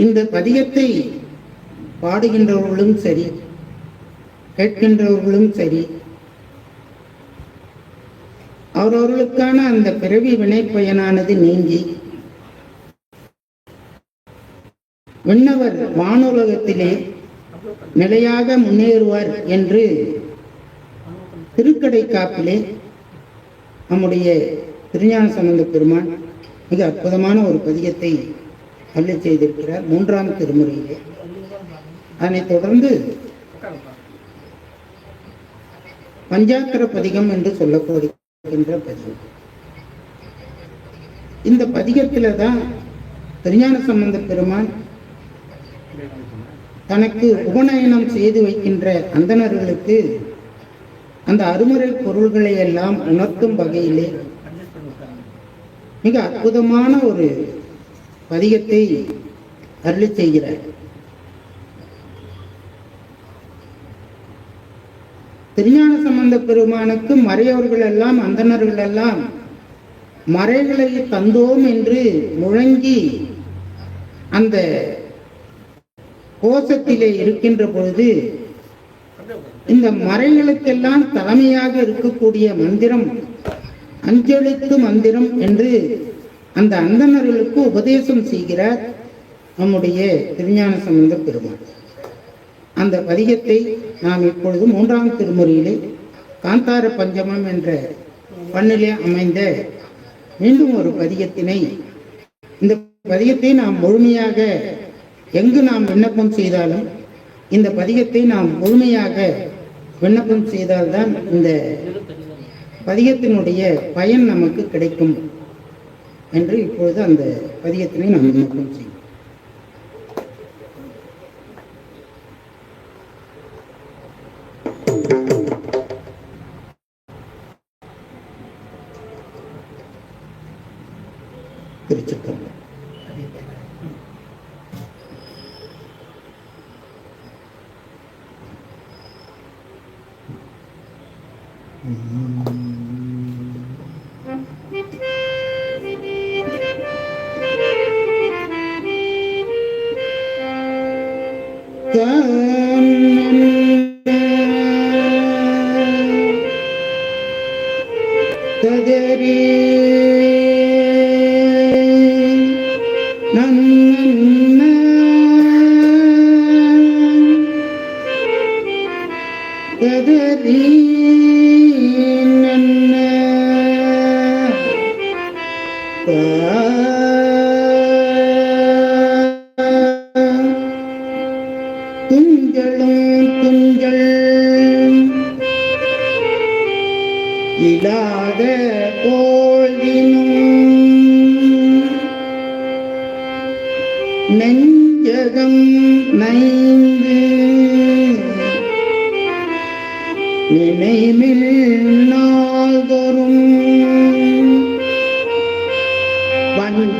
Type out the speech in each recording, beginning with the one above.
இந்த பதிகத்தை பாடுகின்றவர்களும் சரி கேட்கின்றவர்களும் சரி அவரவர்களுக்கான அந்த பிறவி வினை பயனானது நீங்கி விண்ணவர் வானுலகத்திலே நிலையாக முன்னேறுவார் என்று திருக்கடை காப்பிலே நம்முடைய திருஞான சம்பந்த பெருமான் மிக அற்புதமான ஒரு பதிகத்தை அள்ளி செய்திருக்கிறார் மூன்றாம் திருமுறையிலே. அதனைத் தொடர்ந்து பஞ்சாக்கர பதிகம் என்று சொல்லப்படுகின்ற பதிகம். இந்த பதிகத்தில தான் திருஞான சம்பந்த பெருமான் தனக்கு உபநயனம் செய்து வைக்கின்ற அந்தணர்களுக்கு அந்த அருமுறை பொருள்களை எல்லாம் உணர்த்தும் வகையிலே மிக அற்புதமான ஒரு பதிகத்தை அருளி செய்கிறார். திருஞான சம்பந்த பெருமானுக்கு மறையவர்கள் எல்லாம் அந்தணர்கள் எல்லாம் மறைகளை தந்தோம் என்று முழங்கி அந்த கோஷத்திலே இருக்கின்ற பொழுது இந்த மறைகளுக்கெல்லாம் தலைமையாக இருக்கக்கூடிய மந்திரம் அஞ்சலித்து மந்திரம் என்று அந்த அந்தணர்களுக்கு உபதேசம் செய்கிறார் நம்முடைய திருஞான சம்பந்த பெருமாள் அந்த பதிகத்தை நாம் இப்பொழுது மூன்றாம் திருமுறையிலே காந்தார பஞ்சமம் என்ற பண்ணிலே அமைந்த மீண்டும் ஒரு பதிகத்தினை இந்த பதிகத்தை நாம் முழுமையாக எங்கு நாம் விண்ணப்பம் செய்தாலும் இந்த பதிகத்தை நாம் முழுமையாக விண்ணப்பம் செய்தால்தான் இந்த பதிகத்தினுடைய பயன் நமக்கு கிடைக்கும். என்று இப்பொழுது அந்த பதியத்தினை நாம் விண்ணப்பம் செய்யும்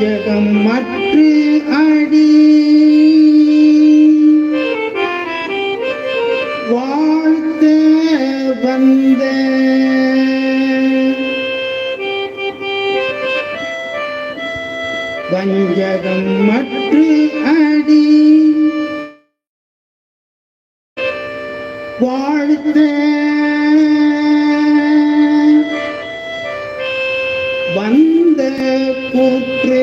ஜகம் மற்று அடி. வாழ்த்த வந்த. வஞ்சகம் மற்று அடி. வாழ்த்த. வந்த கூற்று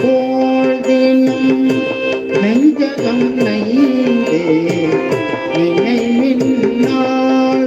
போதினும் நெஞ்சகம் நைந்தே நினைவின் நாள்